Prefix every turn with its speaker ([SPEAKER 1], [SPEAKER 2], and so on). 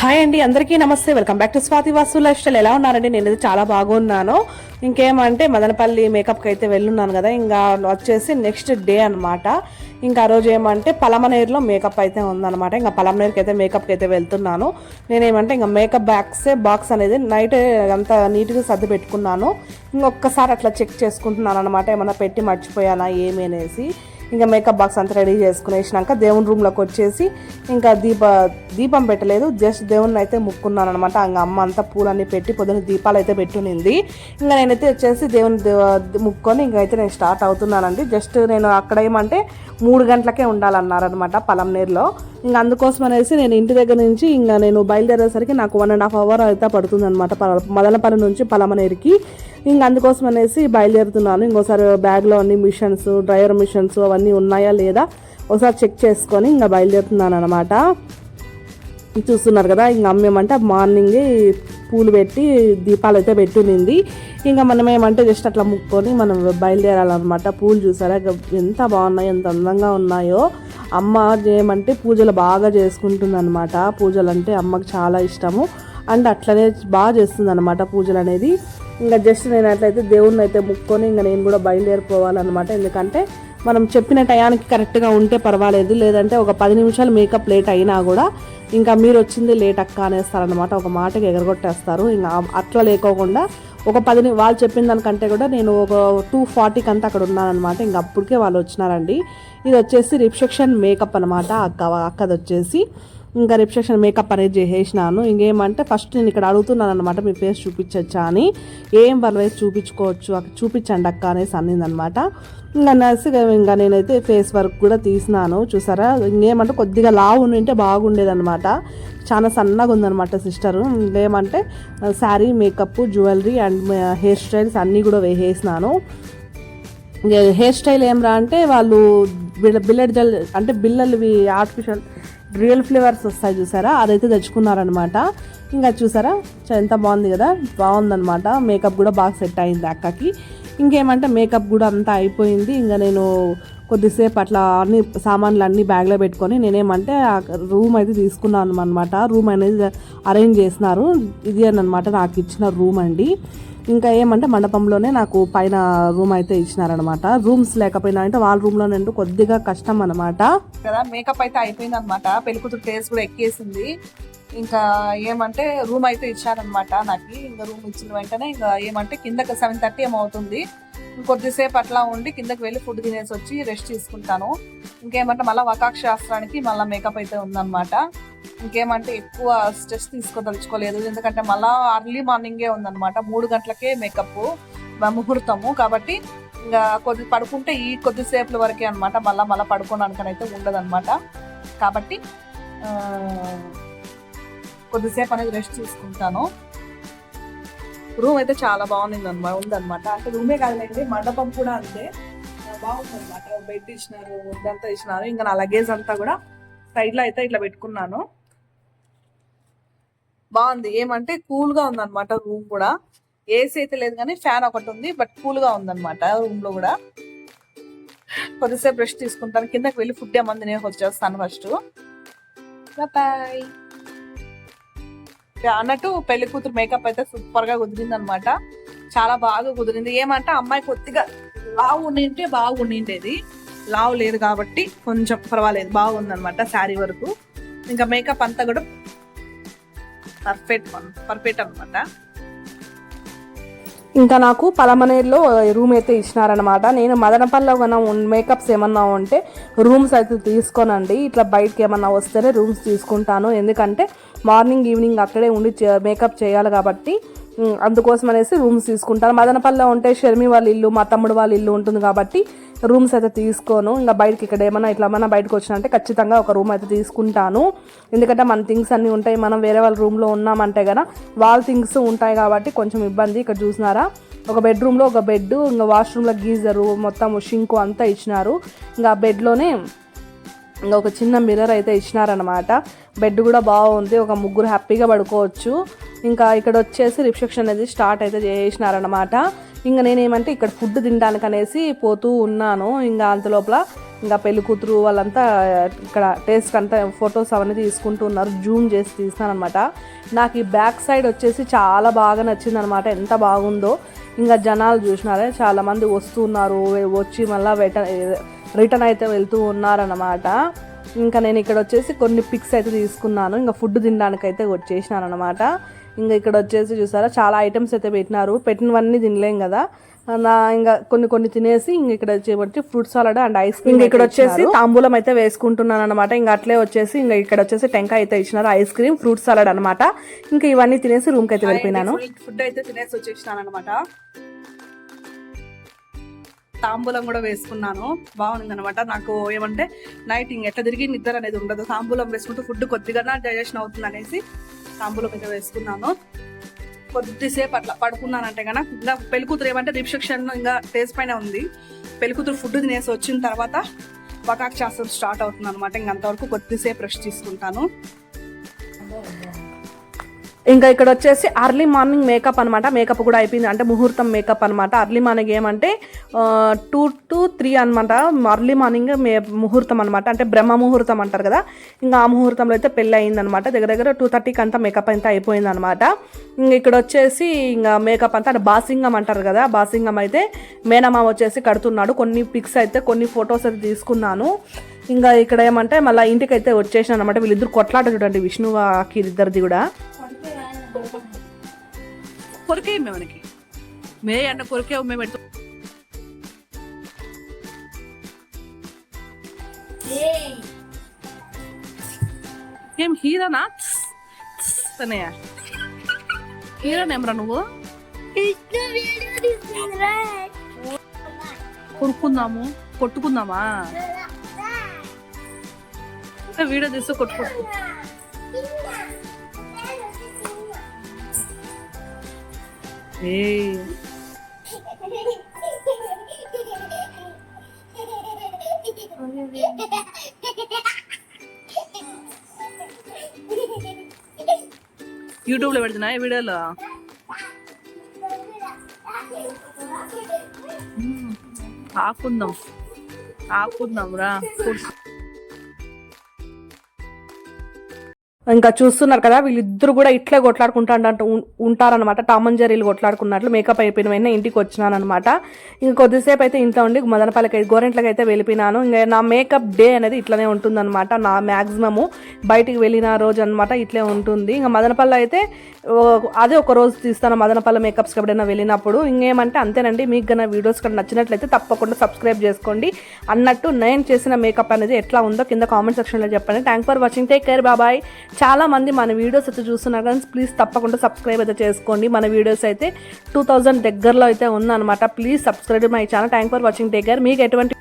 [SPEAKER 1] Hi అండి అందరికీ నమస్తే. Welcome back to Swathi Vasu lifestyle ఎలా ఉన్నారండి? నేను అయితే చాలా బాగున్నాను. ఇంకేమంటే మదనపల్లి మేకప్కి అయితే వెళ్ళున్నాను కదా. ఇంకా వచ్చేసి నెక్స్ట్ డే అనమాట ఇంకా ఆ రోజు ఏమంటే పలమనేరులో మేకప్ అయితే ఉందన్నమాట. ఇంకా పలమనేరుకి అయితే మేకప్కి అయితే వెళ్తున్నాను. నేనేమంటే ఇంకా మేకప్ బ్యాగ్సే బాక్స్ అనేది నైట్ అంత నీట్గా సర్ది పెట్టుకున్నాను. ఇంకొకసారి అట్లా చెక్ చేసుకుంటున్నాను అనమాట ఏమన్నా పెట్టి మర్చిపోయానా ఏమి అనేసి. ఇంకా మేకప్ బాక్స్ అంతా రెడీ చేసుకునేసినాక దేవుని రూమ్లోకి వచ్చేసి ఇంకా దీప దీపం పెట్టలేదు. జస్ట్ దేవుని అయితే ముక్కున్నాను అనమాట ఇంకా అమ్మ అంతా పూలన్నీ పెట్టి పొద్దున్న దీపాలు అయితే పెట్టునింది. ఇంకా నేనైతే వచ్చేసి దేవుని ముక్కొని ఇంకా అయితే నేను స్టార్ట్ అవుతున్నానండి. జస్ట్ నేను అక్కడ ఏమంటే మూడు గంటలకే ఉండాలన్నారనమాట పలంనేరులో ఇంకా అందుకోసం అనేసి నేను ఇంటి దగ్గర నుంచి ఇంకా నేను బయలుదేరేసరికి నాకు వన్ అండ్ హాఫ్ అవర్ అయితే పడుతుంది అనమాట మదనపల్లి నుంచి పలమనేరికి. ఇంక అందుకోసం అనేసి బయలుదేరుతున్నాను. ఇంకోసారి బ్యాగ్లో అన్ని మిషన్స్ డ్రైవర్ మిషన్స్ అవన్నీ ఉన్నాయా లేదా ఒకసారి చెక్ చేసుకొని ఇంకా బయలుదేరుతున్నాను అనమాట చూస్తున్నారు కదా ఇంకా అమ్మేమంటే మార్నింగ్ పూలు పెట్టి దీపాలు అయితే పెట్టునింది. ఇంకా మనం ఏమంటే జస్ట్ అట్లా ముక్కొని మనం బయలుదేరాలన్నమాట. పూలు చూసారా? ఇక ఎంత బాగున్నాయో ఎంత అందంగా ఉన్నాయో. అమ్మ ఏమంటే పూజలు బాగా చేసుకుంటుంది అనమాట పూజలు అంటే అమ్మకి చాలా ఇష్టము. అండ్ అట్లనే బాగా చేస్తుంది అనమాట పూజలు అనేది. ఇంకా జస్ట్ నేను అట్లయితే దేవుణ్ణి అయితే ముక్కొని ఇంకా నేను కూడా బయలుదేరిపోవాలన్నమాట. ఎందుకంటే మనం చెప్పిన టయానికి కరెక్ట్గా ఉంటే పర్వాలేదు. లేదంటే ఒక పది నిమిషాలు మేకప్ లేట్ అయినా కూడా ఇంకా మీరు వచ్చింది లేట్ అక్క అనేస్తారనమాట ఒక మాటకి ఎగరగొట్టేస్తారు. ఇంకా అట్లా లేకోకుండా ఒక పది వాళ్ళు చెప్పిన దానికంటే కూడా నేను ఒక టూ ఫార్టీకి అంతా అక్కడ ఉన్నానమాట ఇంకా అప్పటికే వాళ్ళు వచ్చినారండి. ఇది వచ్చేసి రిసెప్షన్ మేకప్ అనమాట అక్క అక్కది వచ్చేసి. ఇంకా రిసెప్షన్ మేకప్ అనేది చేసేసినాను. ఇంకేమంటే ఫస్ట్ నేను ఇక్కడ అడుగుతున్నాను అనమాట మీ ఫేస్ చూపించచ్చా అని. ఏం పర్లేదు చూపించుకోవచ్చు అక్కడ చూపించండి అక్క అనేసి అన్నిందనమాట ఇంకా నర్సు ఇంకా నేనైతే ఫేస్ వర్క్ కూడా తీసినాను చూసారా? ఇంకేమంటే కొద్దిగా లావు ఉంటే బాగుండేదనమాట చాలా సన్నగా ఉందనమాట సిస్టరు ఏమంటే sari makeup jewellery and hairstyles అన్నీ కూడా వేసేసినాను. హెయిర్ స్టైల్ ఏం రా అంటే వాళ్ళు బిల్ల బిల్లెట్ జల్ అంటే బిల్లలు ఆర్టిఫిషియల్ రియల్ ఫ్లేవర్స్ వస్తాయి చూసారా? అదైతే తెచ్చుకున్నారనమాట. ఇంకా చూసారా? ఎంత బాగుంది కదా? బాగుందనమాట. మేకప్ కూడా బాగా సెట్ అయింది అక్కకి. ఇంకేమంటే మేకప్ కూడా అంతా అయిపోయింది. ఇంకా నేను కొద్దిసేపు అట్లా అన్ని సామాన్లు అన్ని బ్యాగ్లో పెట్టుకొని నేనేమంటే ఆ రూమ్ అయితే తీసుకున్నాను అనమాట రూమ్ అనేది అరేంజ్ చేసినారు. ఇది అని అనమాట నాకు ఇచ్చిన రూమ్ అండి. ఇంకా ఏమంటే మండపంలోనే నాకు పైన రూమ్ అయితే ఇచ్చినారనమాట. రూమ్స్ లేకపోయినా అంటే వాళ్ళ రూమ్లోనే కొద్దిగా కష్టం అనమాట
[SPEAKER 2] కదా మేకప్ అయితే అయిపోయింది అనమాట పెళ్ళికూతురు ఫేస్ కూడా ఎక్కేసింది. ఇంకా ఏమంటే రూమ్ అయితే ఇచ్చారనమాట నాకు. ఇంకా రూమ్ ఇచ్చిన వెంటనే ఇంకా ఏమంటే కిందకి సెవెన్ థర్టీ ఏమవుతుంది కొద్దిసేపు అట్లా ఉండి కిందకి వెళ్ళి ఫుడ్ తినేసి వచ్చి రెస్ట్ తీసుకుంటాను. ఇంకేమంటే మళ్ళీ వకాక్ శాస్త్రానికి మళ్ళీ మేకప్ అయితే ఉందన్నమాట. ఇంకేమంటే ఎక్కువ స్ట్రెస్ తీసుకోదలుచుకోలేదు. ఎందుకంటే మళ్ళీ అర్లీ మార్నింగే ఉందన్నమాట. మూడు గంటలకే మేకప్ ముహూర్తము. కాబట్టి ఇంకా కొద్ది పడుకుంటే ఈ కొద్దిసేపుల వరకే అనమాట మళ్ళీ మళ్ళీ పడుకోవడానికి అయితే ఉండదు కాబట్టి కొద్దిసేపు అనేది రెస్ట్ తీసుకుంటాను. రూమ్ అయితే చాలా బాగుంది అనమాట ఉందన్నమాట. అంటే రూమే కాదులేండి మండపం కూడా అంతే. బాగుంది అనమాట బెడ్ ఇచ్చినారు ఇదంతా ఇచ్చినారు. ఇంకా నా లగేజ్ అంతా కూడా సైడ్లో అయితే ఇట్లా పెట్టుకున్నాను. బాగుంది. ఏమంటే కూల్గా ఉందన్నమాట రూమ్ కూడా. ఏసీ అయితే లేదు కానీ ఫ్యాన్ ఒకటి ఉంది బట్ కూల్గా ఉందన్నమాట రూమ్లో కూడా. కొద్దిసేపు రెస్ట్ తీసుకుంటాను. కిందకి వెళ్ళి ఫుడ్ ఏమంది నేను వచ్చేస్తాను ఫస్ట్. బాయ్. అన్నట్టు పెళ్ళి కూతురు మేకప్ అయితే సూపర్గా కుదిరింది అనమాట చాలా బాగా కుదిరింది. ఏమంటే అమ్మాయి కొద్దిగా బాగుండింటే బాగుండిండేది. లావు లేదు కాబట్టి కొంచెం పర్వాలేదు బాగుందన్నమాట శారీ వరకు. ఇంకా మేకప్ అంతా కూడా పర్ఫెక్ట్ పర్ఫెక్ట్ అనమాట
[SPEAKER 1] ఇంకా నాకు పలమనేరులో రూమ్ అయితే ఇచ్చినారనమాట నేను మదనపల్లిలో కన్నా మేకప్స్ ఏమన్నా ఉంటే రూమ్స్ అయితే తీసుకోనండి. ఇట్లా బయటకి ఏమన్నా వస్తేనే రూమ్స్ తీసుకుంటాను. ఎందుకంటే మార్నింగ్ ఈవినింగ్ అక్కడే ఉండి మేకప్ చేయాలి కాబట్టి అందుకోసం అనేసి రూమ్స్ తీసుకుంటాను. మదనపల్లిలో ఉంటే షర్మి వాళ్ళ ఇల్లు మా తమ్ముడు వాళ్ళ ఇల్లు ఉంటుంది కాబట్టి రూమ్స్ అయితే తీసుకోను. ఇంకా బయటకి ఇక్కడ ఏమైనా ఇట్లా ఏమైనా బయటకు వచ్చినంటే ఖచ్చితంగా ఒక రూమ్ అయితే తీసుకుంటాను. ఎందుకంటే మన థింగ్స్ అన్నీ ఉంటాయి. మనం వేరే వాళ్ళ రూమ్లో ఉన్నామంటే కదా వాళ్ళ థింగ్స్ ఉంటాయి కాబట్టి కొంచెం ఇబ్బంది. ఇక్కడ చూసినారా? ఒక బెడ్రూమ్లో ఒక బెడ్ ఇంకా వాష్రూమ్లో గీజరు మొత్తం షింకు అంతా ఇచ్చినారు. ఇంకా ఆ బెడ్లోనే ఇంకా ఒక చిన్న మిర్రర్ అయితే ఇచ్చినారనమాట బెడ్ కూడా బాగుంది. ఒక ముగ్గురు హ్యాపీగా పడుకోవచ్చు. ఇంకా ఇక్కడ వచ్చేసి రిసెప్షన్ అనేది స్టార్ట్ అయితే చేసినారనమాట ఇంకా నేనేమంటే ఇక్కడ ఫుడ్ తినడానికి అనేసి పోతూ ఉన్నాను. ఇంకా అంత లోపల ఇంకా పెళ్ళి కూతురు వాళ్ళంతా ఇక్కడ టేస్ట్ అంతా ఫొటోస్ అవన్నీ తీసుకుంటున్నారు జూమ్ చేసి తీసినాను అనమాట నాకు ఈ బ్యాక్ సైడ్ వచ్చేసి చాలా బాగా నచ్చింది అనమాట ఎంత బాగుందో. ఇంకా జనాలు చూసినారే చాలామంది వస్తున్నారు వచ్చి మళ్ళీ రిటర్న్ అయితే వెళ్తూ ఉన్నారన్నమాట. ఇంకా నేను ఇక్కడ వచ్చేసి కొన్ని పిక్స్ అయితే తీసుకున్నాను. ఇంకా ఫుడ్ తినడానికి అయితే వచ్చేసినాను అనమాట ఇంకా ఇక్కడ వచ్చేసి చూసారా చాలా ఐటమ్స్ అయితే పెట్టినారు. పెట్టినవన్నీ తినలేం కదా. నా ఇంకా కొన్ని కొన్ని తినేసి ఇంక ఇక్కడ వచ్చేసి fruit salad and ice cream ఇక్కడ వచ్చేసి తాంబూలం అయితే వేసుకుంటున్నాను అనమాట ఇంకా అట్లే వచ్చేసి ఇంకా ఇక్కడ వచ్చేసి టెంకాయ అయితే ఇచ్చినారు ఐస్ క్రీమ్ ఫ్రూట్ సాలడ్ అనమాట ఇంకా ఇవన్నీ తినేసి రూమ్కి అయితే వెళ్ళిపోయినాను.
[SPEAKER 2] ఫుడ్ అయితే తినేసి వచ్చేసినాను అనమాట తాంబూలం కూడా వేసుకున్నాను. బాగుంది అనమాట నాకు ఏమంటే నైట్ ఇంక ఎట్లా తిరిగి నిద్ర అనేది ఉండదు. తాంబూలం వేసుకుంటూ ఫుడ్ కొద్దిగా డైజెషన్ అవుతుంది అనేసి తాంబూలం మీద వేసుకున్నాను. కొద్దిసేపు అట్లా పడుకున్నానంటే కనుక ఇంకా పెళ్ళికూతురు ఏమంటే రిసెప్షన్ ఇంకా టేస్ట్ పైన ఉంది. పెళ్ళికూతురు ఫుడ్ తినేసి వచ్చిన తర్వాత పటాక్ శాస్త్రం స్టార్ట్ అవుతుంది అనమాట ఇంక అంతవరకు కొద్దిసేపు రెస్ట్ తీసుకుంటాను.
[SPEAKER 1] ఇంకా ఇక్కడ వచ్చేసి అర్లీ మార్నింగ్ మేకప్ అనమాట మేకప్ కూడా అయిపోయింది. అంటే ముహూర్తం మేకప్ అనమాట అర్లీ మార్నింగ్ ఏమంటే టూ టు త్రీ అనమాట అర్లీ మార్నింగ్ మే ముహూర్తం అనమాట అంటే బ్రహ్మ ముహూర్తం అంటారు కదా. ఇంకా ఆ ముహూర్తంలో అయితే పెళ్ళి అయిందనమాట దగ్గర దగ్గర టూ థర్టీకి అంతా మేకప్ అంతా అయిపోయింది అనమాట ఇంకా ఇక్కడ వచ్చేసి ఇంకా మేకప్ అంతా అంటే బాసింగం అంటారు కదా. బాసింగం అయితే మేనమామ వచ్చేసి కడుతున్నాడు. కొన్ని పిక్స్ అయితే కొన్ని ఫొటోస్ అయితే తీసుకున్నాను. ఇంకా ఇక్కడ ఏమంటే మళ్ళీ ఇంటికి అయితే వచ్చేసిన అనమాట వీళ్ళిద్దరు కొట్లాట చూడండి విష్ణు ఇద్దరిది కూడా.
[SPEAKER 2] కొరికే మనకి మే అన్న కొరికే మేము పెడతాం ఏం హీరోనా? తనయ్య హీరోనేమ్రా నువ్వు? కొనుక్కుందాము కొట్టుకుందామా? వీడియో తీస్తే కొట్టుకో. ఏయ్ యూట్యూబ్ లో పెడుతున్నా ఈ వీడియోలో మ్మ్. ఆకుందాం ఆకుందాం రా
[SPEAKER 1] ఇంకా చూస్తున్నారు కదా వీళ్ళిద్దరు కూడా ఇట్లే కొట్లాడుకుంటా ఉంటారనమాట టామ్ అండ్ జెర్రీలు కొట్లాడుకున్నట్లు మేకప్ అయిపోయిన వెంటనే ఇంటికి వచ్చినానమాట ఇంక కొద్దిసేపు అయితే ఇంట్లో ఉండి మదనపల్లికి గోరెంట్లకి అయితే వెళ్ళిపోయినాను. ఇంకా నా మేకప్ డే అనేది ఇట్లనే ఉంటుందన్నమాట. నా మ్యాక్సిమము బయటికి వెళ్ళిన రోజు అనమాట ఇట్లే ఉంటుంది. ఇంకా మదనపల్లి అయితే అదే ఒక రోజు తీస్తాను మదనపల్లి మేకప్స్కి ఎప్పుడైనా వెళ్ళినప్పుడు. ఇంకేమంటే అంతేనండి. మీకు కన్నా వీడియోస్ కన్నా నచ్చినట్లయితే తప్పకుండా సబ్స్క్రైబ్ చేసుకోండి. అన్నట్టు నేను చేసిన మేకప్ అనేది ఎట్లా ఉందో కింద కామెంట్ సెక్షన్లో చెప్పండి. Thank for watching. Take care. బాబాయ్ చాలా మంది మన వీడియోస్ అయితే చూస్తున్నారు కానీ ప్లీజ్ తప్పకుండా సబ్స్క్రైబ్ అయితే చేసుకోండి. మన వీడియోస్ అయితే టూ థౌజండ్ దగ్గరలో అయితే ఉందన్నమాట. Please subscribe my channel thank for watching take care మీకు ఎటువంటి